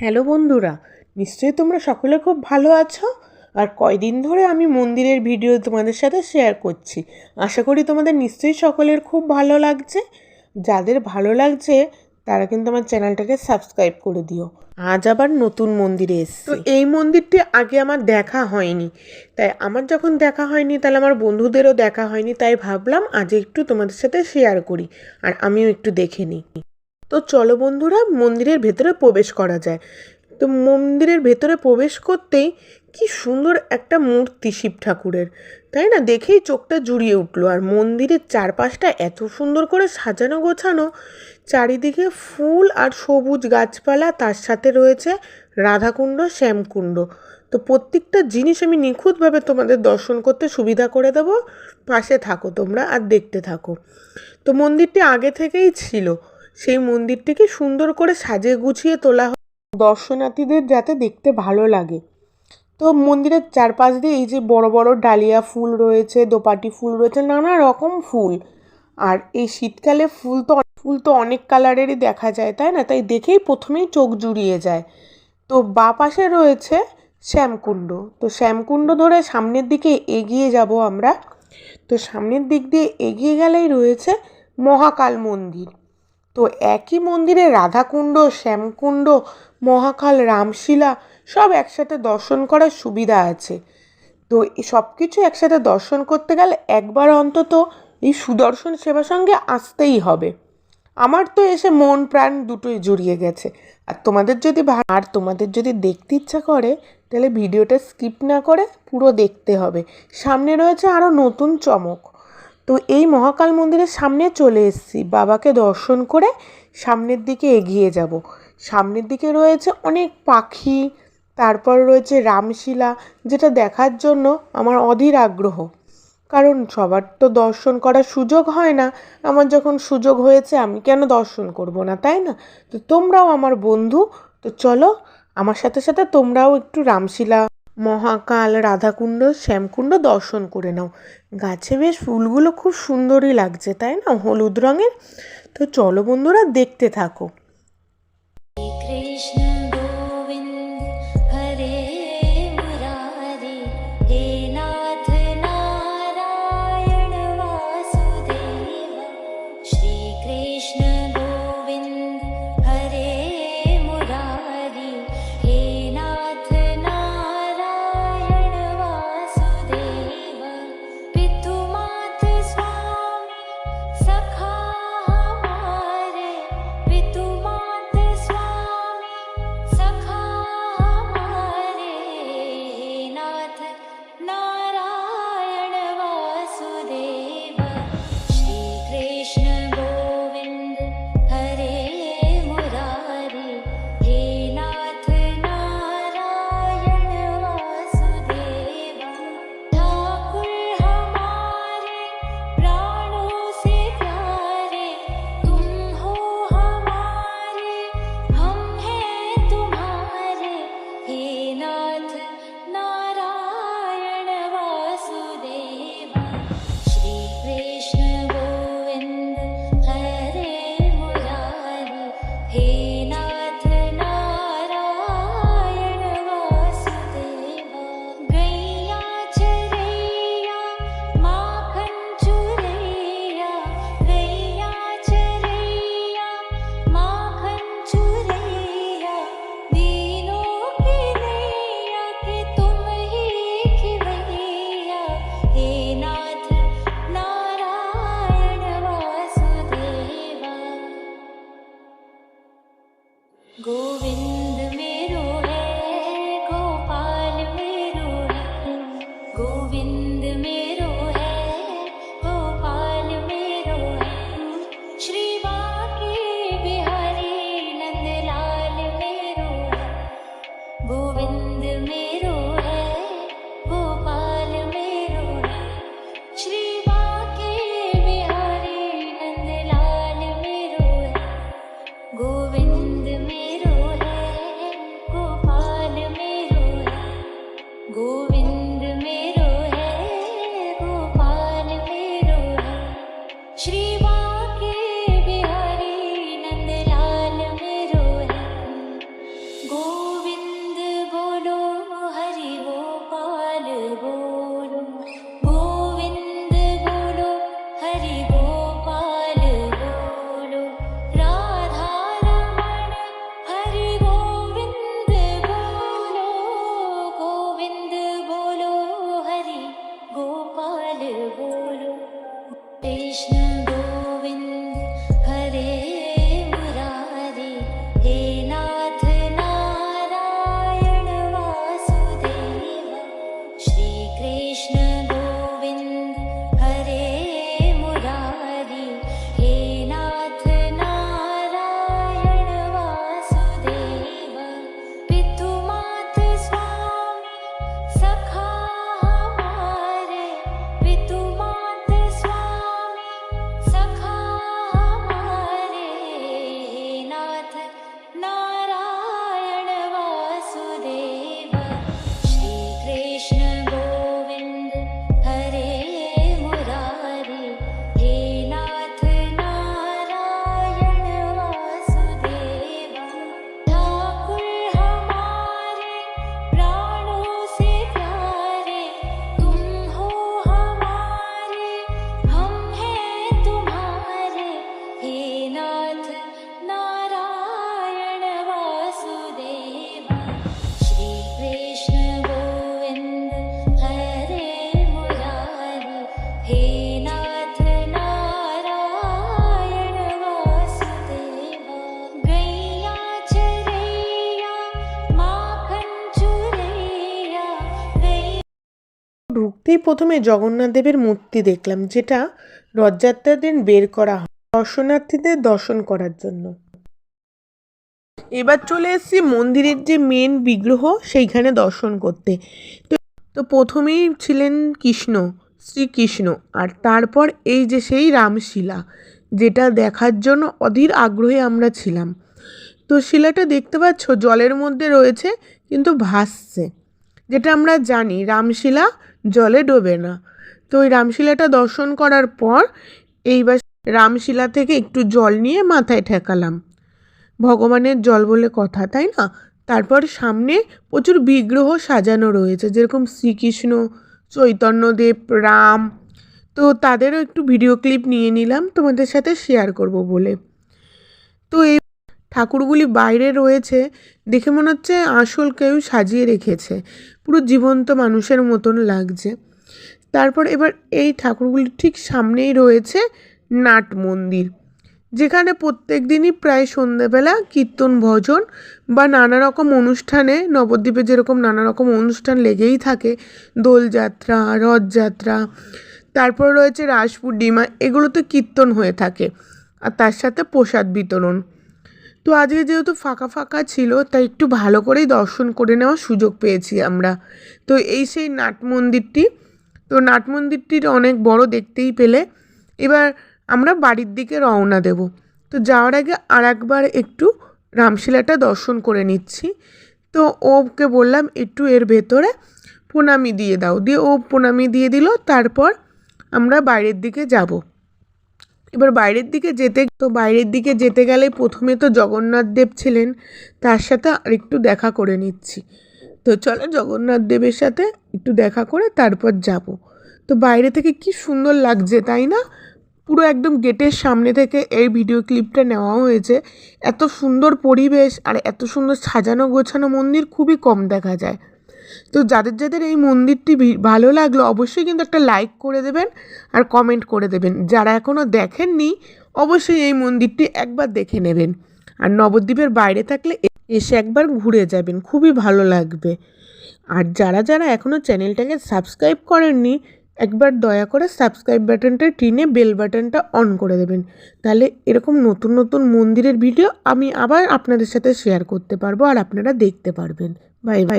Hello বন্ধুরা, নিশ্চয়ই তোমরা সকলে খুব ভালো আছো? আর কয়দিন ধরে আমি মন্দিরের ভিডিও তোমাদের সাথে শেয়ার করছি। আশা করি তোমাদের নিশ্চয়ই সকলের খুব ভালো লাগছে। যাদের ভালো লাগছে, তারা কিন্তু আমার চ্যানেলটাকে সাবস্ক্রাইব করে দিও। আজ আবার নতুন মন্দিরে এসছি। তো এই মন্দিরটি আগে আমার দেখা হয়নি। তাই আমার যখন দেখা হয়নি, তাহলে আমার বন্ধুদেরও দেখা হয়নি, তাই ভাবলাম আজ একটু তোমাদের সাথে শেয়ার করি। আর আমিও একটু দেখে নিই। তো চলো বন্ধুরা, মন্দিরের ভেতরে প্রবেশ করা যায়। তো মন্দিরের ভেতরে প্রবেশ করতেই কি সুন্দর একটা মূর্তি শিব ঠাকুরের। তাই না? দেখেই চোখটা জুড়িয়ে উঠল। আর মন্দিরের চারপাশটা এত সুন্দর করে সাজানো গোছানো, চারিদিকে ফুল আর সবুজ গাছপালা, তার সাথে রয়েছে রাধাকুণ্ড, শ্যামকুণ্ড। তো প্রত্যেকটা জিনিস আমি নিখুঁতভাবে তোমাদের দর্শন করতে সুবিধা করে দেবো। পাশে থাকো তোমরা আর দেখতে থাকো। তো মন্দিরটি আগে থেকেই ছিল। সেই মন্দিরটিকে সুন্দর করে সাজিয়ে গুছিয়ে তোলা হয়। দর্শনার্থীদের যাতে দেখতে ভালো লাগে। তো মন্দিরের চারপাশ দিয়ে এই যে বড় বড় ডালিয়া ফুল রয়েছে, দোপাটি ফুল রয়েছে, নানা রকম ফুল। আর এই শীতকালে ফুল তো ফুল তো অনেক কালারেরই দেখা যায়, তাই না? তাই দেখেই প্রথমেই চোখ জুড়িয়ে যায়। তো বা পাশে রয়েছে শ্যামকুণ্ড। তো শ্যামকুণ্ড ধরে সামনের দিকে এগিয়ে যাব আমরা। তো সামনের দিক দিয়ে এগিয়ে গেলেই রয়েছে মহাকাল মন্দির। তো একই মন্দিরে রাধাকুণ্ড, শ্যামকুণ্ড, মহাকাল, রামশিলা সব একসাথে দর্শন করার সুবিধা আছে। তো সব কিছু একসাথে দর্শন করতে গেলে একবার অন্তত এই সুদর্শন সেবা সঙ্গে আসতেই হবে। আমার তো এসে মন প্রাণ দুটোই জুড়িয়ে গেছে। আর তোমাদের যদি আর তোমাদের যদি দেখতে ইচ্ছা করে, তাহলে ভিডিওটা স্কিপ না করে পুরো দেখতে হবে। সামনে রয়েছে আরও নতুন চমক। তো এই মহাকাল মন্দিরের সামনে চলে এসেছি। বাবাকে দর্শন করে সামনের দিকে এগিয়ে যাব। সামনের দিকে রয়েছে অনেক পাখি, তারপর রয়েছে রামশিলা, যেটা দেখার জন্য আমার অধীর আগ্রহ। কারণ সবার তো দর্শন করার সুযোগ হয় না। আমার যখন সুযোগ হয়েছে, আমি কেন দর্শন করব না, তাই না? তো তোমরাও আমার বন্ধু, তো চলো আমার সাথে সাথে তোমরাও একটু রামশিলা মহাকাল, রাধাকুণ্ড, শ্যামকুণ্ড দর্শন করে নাও। গাছে বেশ ফুলগুলো খুব সুন্দরই লাগছে, তাই না? হলুদ রঙের? তো চলো বন্ধুরা, দেখতে থাকো। কৃষ্ণ Krishna. প্রথমে জগন্নাথ দেবের মূর্তি দেখলাম, যেটা রথযাত্রার দিন বের করা হয় দর্শনার্থীদের দর্শন করার জন্য। এবার চলে এসেছি মন্দিরের যে মেন বিগ্রহ, সেইখানে দর্শন করতে। তো তো প্রথমেই ছিলেন কৃষ্ণ, শ্রীকৃষ্ণ, আর তারপর এই যে সেই রামশিলা, যেটা দেখার জন্য অধীর আগ্রহে আমরা ছিলাম। তো শিলাটা দেখতে পাচ্ছ, জলের মধ্যে রয়েছে, কিন্তু ভাসছে। যেটা আমরা জানি, রামশিলা জলে ডোবে না। তো ওই রামশিলাটা দর্শন করার পর এইবার রামশিলা থেকে একটু জল নিয়ে মাথায় ঠেকালাম। ভগবানের জল বলে কথা, তাই না? তারপর সামনে প্রচুর বিগ্রহ সাজানো রয়েছে, যেরকম শ্রীকৃষ্ণ, চৈতন্যদেব, রাম। তো তাদেরও একটু ভিডিও ক্লিপ নিয়ে নিলাম, তোমাদের সাথে শেয়ার করব বলে। তো এই ঠাকুরগুলি বাইরে রয়েছে, দেখে মনে হচ্ছে আসল কেউ সাজিয়ে রেখেছে। পুরো জীবন্ত মানুষের মতন লাগছে। তারপর এবার এই ঠাকুরগুলির ঠিক সামনেই রয়েছে নাট মন্দির, যেখানে প্রত্যেক দিনই প্রায় সন্ধ্যেবেলা কীর্তন ভজন বা নানা রকম অনুষ্ঠানে, নবদ্বীপে যেরকম নানা রকম অনুষ্ঠান লেগেই থাকে, দোলযাত্রা, রথযাত্রা, তারপর রয়েছে রাস পূর্ণিমা এগুলোতে কীর্তন হয়ে থাকে। আর তার সাথে প্রসাদ বিতরণ। তো আজকে যেহেতু ফাঁকা ফাঁকা ছিল, তাই একটু ভালো করেই দর্শন করে নেওয়ার সুযোগ পেয়েছি আমরা। তো এই সেই নাট মন্দিরটি, তো নাট মন্দিরটির অনেক বড় দেখতেই পেলে। এবার আমরা বাড়ির দিকে রওনা দেব। তো যাওয়ার আগে আর একবার একটু রামশিলাটা দর্শন করে নিচ্ছি। তো ওকে বললাম, একটু এর ভেতরে প্রণামি দিয়ে দাও। দিয়ে ও প্রণামি দিয়ে দিল, তারপর আমরা বাইরের দিকে যাব। এবার বাইরের দিকে যেতে, তো বাইরের দিকে যেতে গেলে প্রথমে তো জগন্নাথ দেব ছিলেন, তার সাথে আরেকটু দেখা করে নিচ্ছি। তো চলো জগন্নাথ দেবের সাথে একটু দেখা করে তারপর যাব। তো বাইরে থেকে কি সুন্দর লাগছে, তাই না? পুরো একদম গেটের সামনে থেকে এই ভিডিও ক্লিপটা নেওয়া হয়েছে। এত সুন্দর পরিবেশ আর এত সুন্দর সাজানো গোছানো মন্দির খুবই কম দেখা যায়। তো যাদের যাদের এই মন্দিরটি ভালো লাগল অবশ্যই কিন্তু একটা লাইক করে দেবেন আর কমেন্ট করে দেবেন। যারা এখনও দেখেননি, অবশ্যই এই মন্দিরটি একবার দেখে নেবেন। আর নবদ্বীপের বাইরে থাকলে এসে একবার ঘুরে যাবেন, খুবই ভালো লাগবে। আর যারা যারা এখনও চ্যানেলটাকে সাবস্ক্রাইব করেননি, একবার দয়া করে সাবস্ক্রাইব বাটনটা টিনে বেল বাটনটা অন করে দেবেন। তাহলে এরকম নতুন নতুন মন্দিরের ভিডিও আমি আবার আপনাদের সাথে শেয়ার করতে পারব আর আপনারা দেখতে পারবেন। Bye bye